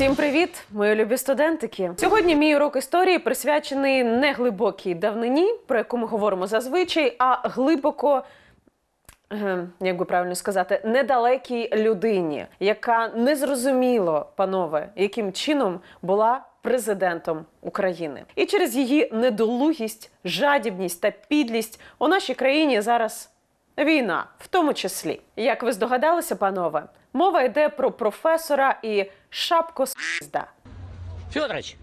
Всім привіт, мої любі студентики. Сьогодні мій урок історії присвячений не глибокій давнині, про яку ми говоримо зазвичай, а глибоко. е, Як би правильно сказати, недалекій людині, яка незрозуміло, панове, яким чином була президентом України, і через її недолугість, жадібність та підлість у нашій країні зараз війна, в тому числі. Як ви здогадалися, панове, мова йде про професора і шапко с**зда. Федорович,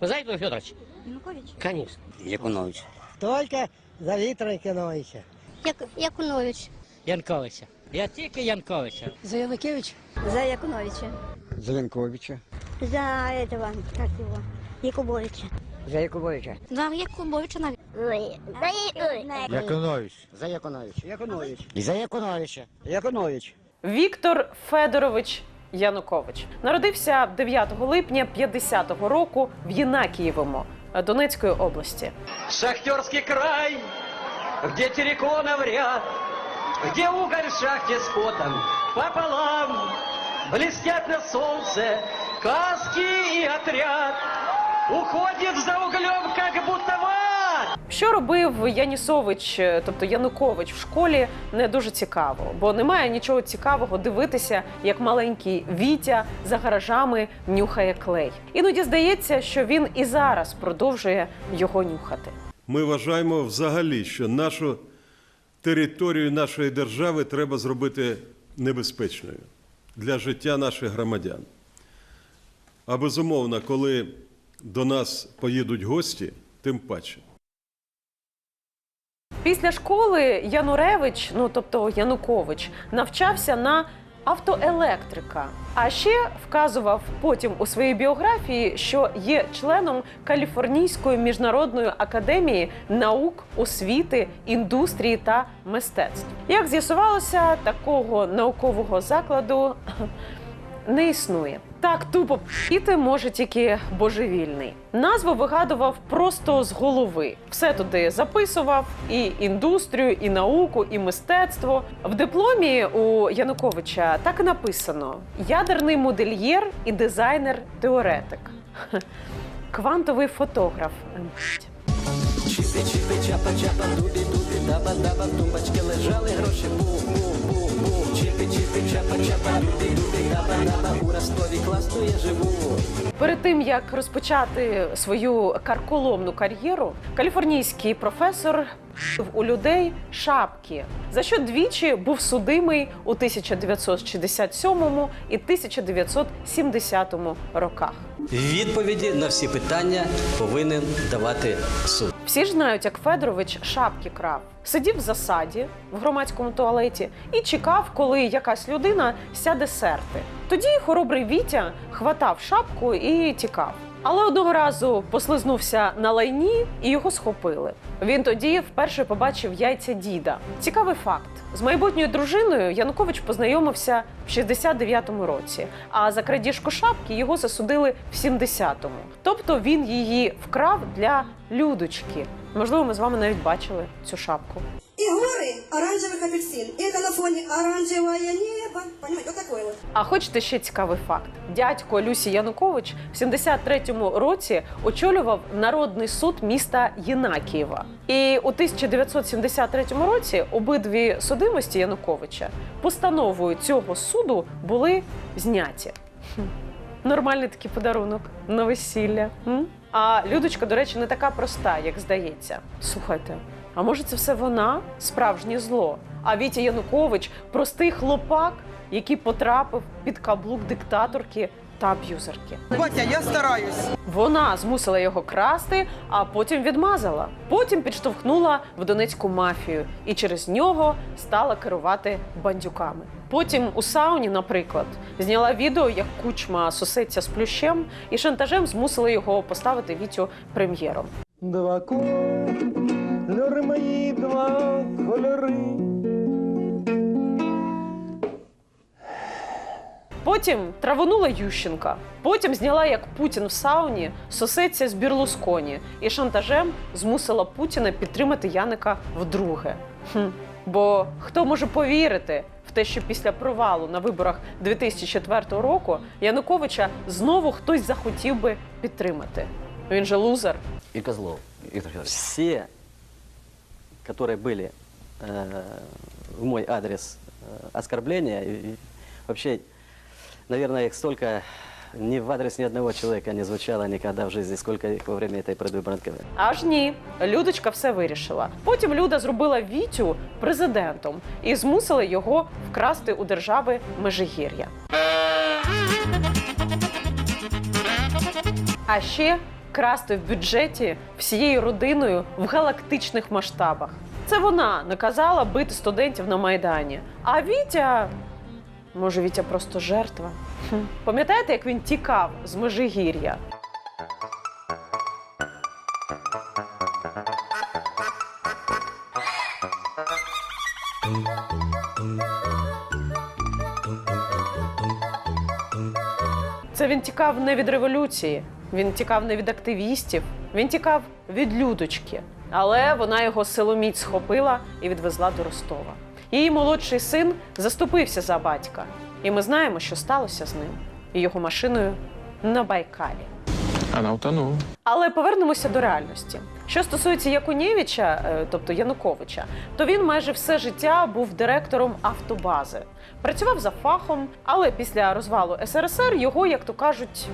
вы знаете, кто Федорович? Янукович? Конечно. Якунович. Только за Віктора Якиновича. Як, Якунович. Янковича. Я тільки Янковича. За Янукевич? За Якуновича. Зеленковича. За этого, как его, Якубовича. За Якубовича. За Якубовича, наверное. За Якунович. За Якуновича. Якунович. І за Якуновича. Якунович. Віктор Федорович Янукович народився 9 липня 50-го року в Єнакієвому Донецької області. Шахтерский край, где терриконов ряд, где уголь в шахте с потом пополам, блестят на солнце каски и отряд, уходит за углем, как будто. Що робив Янісович, е, тобто Янукович в школі, не дуже цікаво, бо немає нічого цікавого дивитися, як маленький Вітя за гаражами нюхає клей. Іноді здається, що він і зараз продовжує його нюхати. Ми вважаємо взагалі, що нашу територію нашої держави треба зробити небезпечною для життя наших громадян. А безумовно, коли до нас поїдуть гості, тим паче. Після школи Януревич, ну тобто Янукович, навчався на автоелектрика. А ще вказував потім у своїй біографії, що є членом Каліфорнійської міжнародної академії наук, освіти, індустрії та мистецтв. Як з'ясувалося, такого наукового закладу не існує. Так тупо піти може тільки божевільний. Назву вигадував просто з голови. Все туди записував: і індустрію, і науку, і мистецтво. В дипломі у Януковича так написано: ядерний модельєр і дизайнер-теоретик. Квантовий фотограф. Ем, живу. Перед тим як розпочати свою карколомну кар'єру, каліфорнійський професор у людей шапки, за що двічі був судимий у 1967 і 1970 роках. Відповіді на всі питання повинен давати суд. Всі ж знають, як Федорович шапки крав. Сидів в засаді в громадському туалеті і чекав, коли якась людина сяде серти. Тоді хоробрий Вітя хватав шапку і тікав. Але одного разу послизнувся на лайні і його схопили. Він тоді вперше побачив яйця діда. Цікавий факт: з майбутньою дружиною Янукович познайомився в 69-му році, а за крадіжку шапки його засудили в 70-му. Тобто він її вкрав для людочки. Можливо, ми з вами навіть бачили цю шапку. И горы оранжевых апельсин. И это на фоне оранжевое небо. Понимаете, вот такое вот. А хочете ще цікавий факт? Дядько Люсі Янукович в 73-му році очолював народний суд міста Єнакієва. І у 1973 році обидві судимості Януковича постановою цього суду були зняті. Нормальний такий подарунок на весілля. А Людочка, до речі, не така проста, як здається. Слухайте, а може це все вона справжнє зло? А Вітя Янукович простий хлопак, який потрапив під каблук диктаторки та аб'юзерки. Батя, я стараюсь. Вона змусила його красти, а потім відмазала. Потім підштовхнула в донецьку мафію і через нього стала керувати бандюками. Потім у сауні, наприклад, зняла відео, як кучма сосеться з плющем, і шантажем змусила його поставити Вітю прем'єром. Два кольори мої, два кольори. Потім травонула Ющенка. Потім зняла, як Путін в сауні сосеться з Бірлусконі і шантажем змусила Путіна підтримати Яника вдруге. Хм. Бо хто може повірити в в те, що після провалу на виборах 2004 року Януковича знову хтось захотів би підтримати. Він же лузер. И Козлов, Виктор Федорович. Все, которые были э, в мой адрес э, оскорбления, и, и вообще, наверное, их столько ни в адрес ни одного человека не звучало никогда в жизни, сколько их во время этой предвыборной кампании. Аж ні, Людочка все вирішила. Потім Люда зробила Вітю президентом і змусила його вкрасти у держави Межигір'я. А ще красти в бюджеті всією родиною в галактичних масштабах. Це вона наказала бити студентів на майдані. А Вітя. Може, Вітя просто жертва? Пам'ятаєте, як він тікав з Межигір'я? Це він тікав не від революції, він тікав не від активістів, він тікав від людочки. Але вона його силоміць схопила і відвезла до Ростова. Її молодший син заступився за батька, і ми знаємо, що сталося з ним і його машиною на Байкалі. Она утонула. Але повернемося до реальності. Що стосується Якунєвича, е, тобто Януковича, то він майже все життя був директором автобази. Працював за фахом, але після розвалу СРСР його, як то кажуть,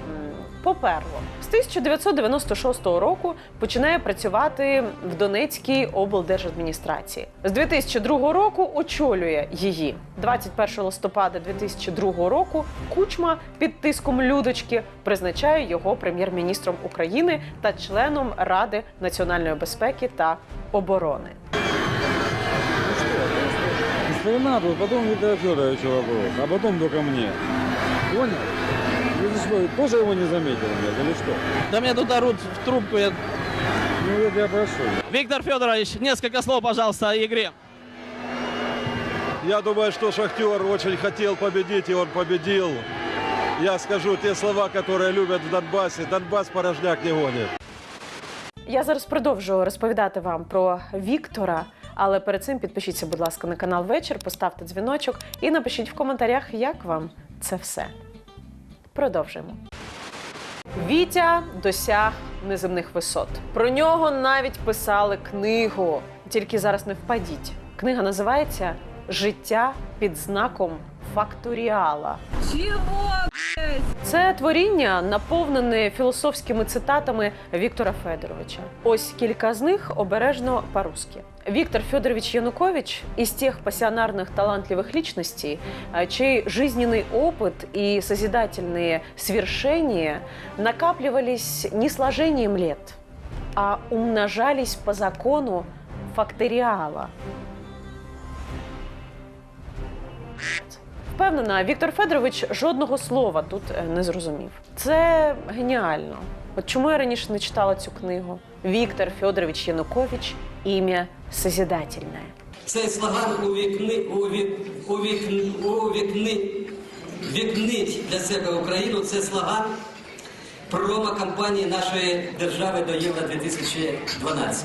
поперло. З 1996 року починає працювати в Донецькій облдержадміністрації. З 2002 року очолює її. 21 листопада 2002 року Кучма під тиском Людочки призначає його прем'єр-міністром України та членом Ради національної безпеки та оборони. Потом Виктора Федоровича а потом только мне. Понял? Ты что, тоже его не заметил, блядь, или что? Да мне тут орут в трубку. Я... Ну, это я прошу. Виктор Федорович, несколько слов, пожалуйста, о игре. Я думаю, что Шахтер очень хотел победить, и он победил. Я скажу те слова, которые любят в Донбассе. Донбасс порожняк не гонит. Я зараз продовжу розповідати вам про Віктора. Але перед цим підпишіться, будь ласка, на канал Вечір, поставте дзвіночок і напишіть в коментарях, як вам це все. Продовжуємо. Вітя досяг неземних висот. Про нього навіть писали книгу. Тільки зараз не впадіть. Книга називається Життя під знаком факторіала. Це творіння наповнене філософськими цитатами Віктора Федоровича. Ось кілька з них обережно по-русски. Виктор Федорович Янукович из тех пассионарных талантливых личностей, а, чей жизненный опыт и созидательные свершения накапливались не сложением лет, а умножались по закону факториала. Впевнена, Віктор Федорович жодного слова тут е, не зрозумів. Це геніально. От чому я раніше не читала цю книгу? Віктор Федорович Янукович ім'я Созидательне. Цей слоган увікни, увік, увікни, увікни, вікнить для себе Україну. Це слоган промо-кампанії нашої держави до Євро 2012.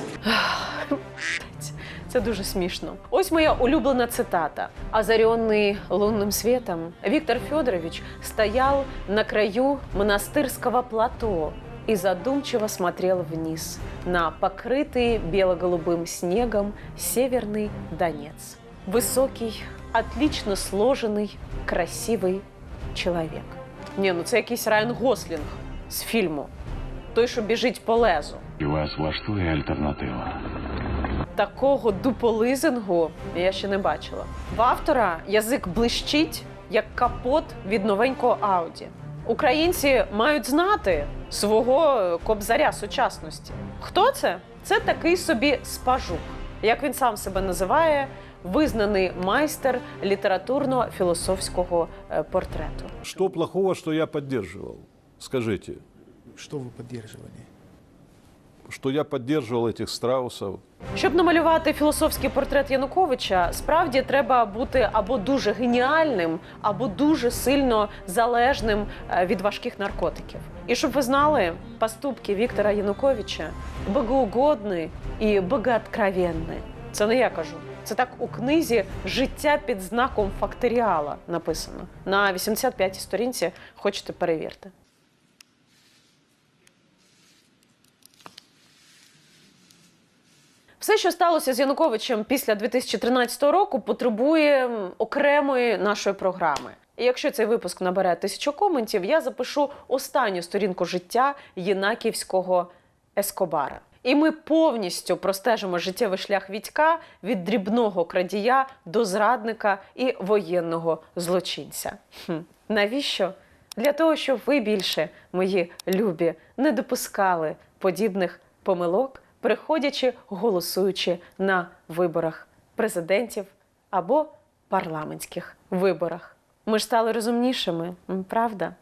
Це дуже смішно. Ось моя улюблена цитата. Озаренный лунным светом, Виктор Федорович стоял на краю монастырского плато и задумчиво смотрел вниз на покрытый бело-голубым снегом северный Донец. Высокий, отлично сложенный, красивий чоловік. Ні, ну це якийсь Райан Гослінг з фільму. Той, що біжить по лезу. И вас влаштує альтернатива. Такого дуполизингу я ще не бачила. В автора язик блищить, як капот від новенького Ауді. Українці мають знати свого кобзаря сучасності. Хто це? Це такий собі спажук, як він сам себе називає, визнаний майстер літературно-філософського е, портрету. Что плохого, что я поддерживал? Скажите, Что вы поддерживали? Что я поддерживал этих страусов, Щоб намалювати філософський портрет Януковича, справді треба бути або дуже геніальним, або дуже сильно залежним е, від важких наркотиків. І щоб ви знали, поступки Віктора Януковича богоугодні і богооткровенні. Це не я кажу. Це так у книзі Життя під знаком факторіала написано на 85-й сторінці. Хочете перевірте. Все, що сталося з Януковичем після 2013 року, потребує окремої нашої програми. І якщо цей випуск набере тисячу коментів, я запишу останню сторінку життя Єнаківського Ескобара. І ми повністю простежимо життєвий шлях Вітька від дрібного крадія до зрадника і воєнного злочинця. Хм. Навіщо? Для того, щоб ви більше, мої любі, не допускали подібних помилок, приходячи голосуючи на виборах президентів або парламентських виборах. Ми ж стали розумнішими, правда?